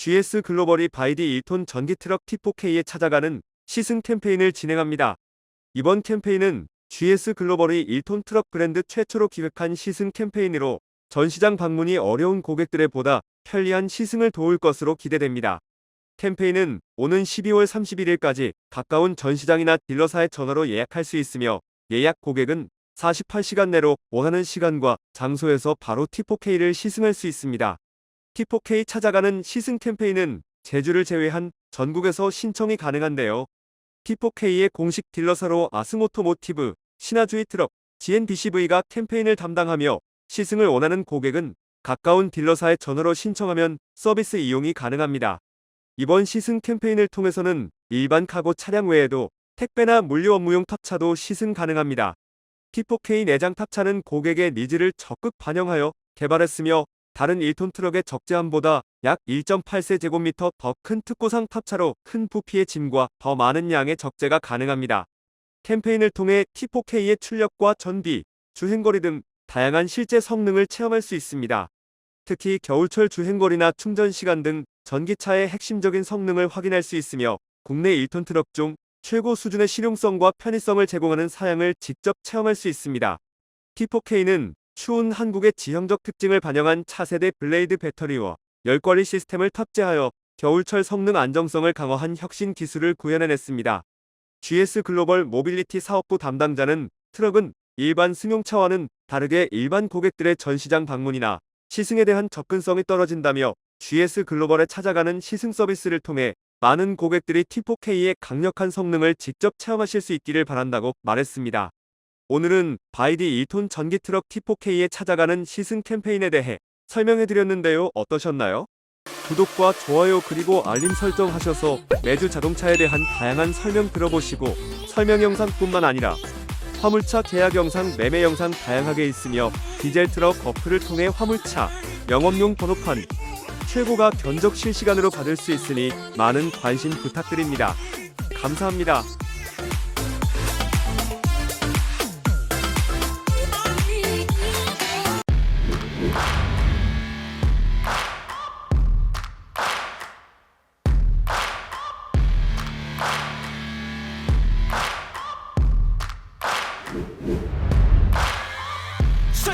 GS 글로벌이 바이디 1톤 전기 트럭 T4K에 찾아가는 시승 캠페인을 진행합니다. 이번 캠페인은 GS 글로벌이 1톤 트럭 브랜드 최초로 기획한 시승 캠페인으로 전시장 방문이 어려운 고객들의 보다 편리한 시승을 도울 것으로 기대됩니다. 캠페인은 오는 12월 31일까지 가까운 전시장이나 딜러사의 전화로 예약할 수 있으며 예약 고객은 48시간 내로 원하는 시간과 장소에서 바로 T4K를 시승할 수 있습니다. T4K 찾아가는 시승 캠페인은 제주를 제외한 전국에서 신청이 가능한데요. T4K의 공식 딜러사로 아승오토모티브, 신화주의 트럭, GNBCV가 캠페인을 담당하며 시승을 원하는 고객은 가까운 딜러사의 전화로 신청하면 서비스 이용이 가능합니다. 이번 시승 캠페인을 통해서는 일반 카고 차량 외에도 택배나 물류 업무용 탑차도 시승 가능합니다. T4K 내장 탑차는 고객의 니즈를 적극 반영하여 개발했으며 다른 1톤 트럭의 적재함보다 약 1.8세 제곱미터 더 큰 특고상 탑차로 큰 부피의 짐과 더 많은 양의 적재가 가능합니다. 캠페인을 통해 T4K의 출력과 전비, 주행거리 등 다양한 실제 성능을 체험할 수 있습니다. 특히 겨울철 주행거리나 충전 시간 등 전기차의 핵심적인 성능을 확인할 수 있으며 국내 1톤 트럭 중 최고 수준의 실용성과 편의성을 제공하는 사양을 직접 체험할 수 있습니다. T4K는 추운 한국의 지형적 특징을 반영한 차세대 블레이드 배터리와 열거리 시스템을 탑재하여 겨울철 성능 안정성을 강화한 혁신 기술을 구현해냈습니다. GS 글로벌 모빌리티 사업부 담당자는 트럭은 일반 승용차와는 다르게 일반 고객들의 전시장 방문이나 시승에 대한 접근성이 떨어진다며 GS 글로벌에 찾아가는 시승 서비스를 통해 많은 고객들이 T4K의 강력한 성능을 직접 체험하실 수 있기를 바란다고 말했습니다. 오늘은 바이디 2톤 전기 트럭 T4K에 찾아가는 시승 캠페인에 대해 설명해 드렸는데요. 어떠셨나요? 구독과 좋아요 그리고 알림 설정 하셔서 매주 자동차에 대한 다양한 설명 들어보시고 설명 영상뿐만 아니라 화물차 계약 영상, 매매 영상 다양하게 있으며 디젤 트럭 어플을 통해 화물차, 영업용 번호판, 최고가 견적 실시간으로 받을 수 있으니 많은 관심 부탁드립니다. 감사합니다.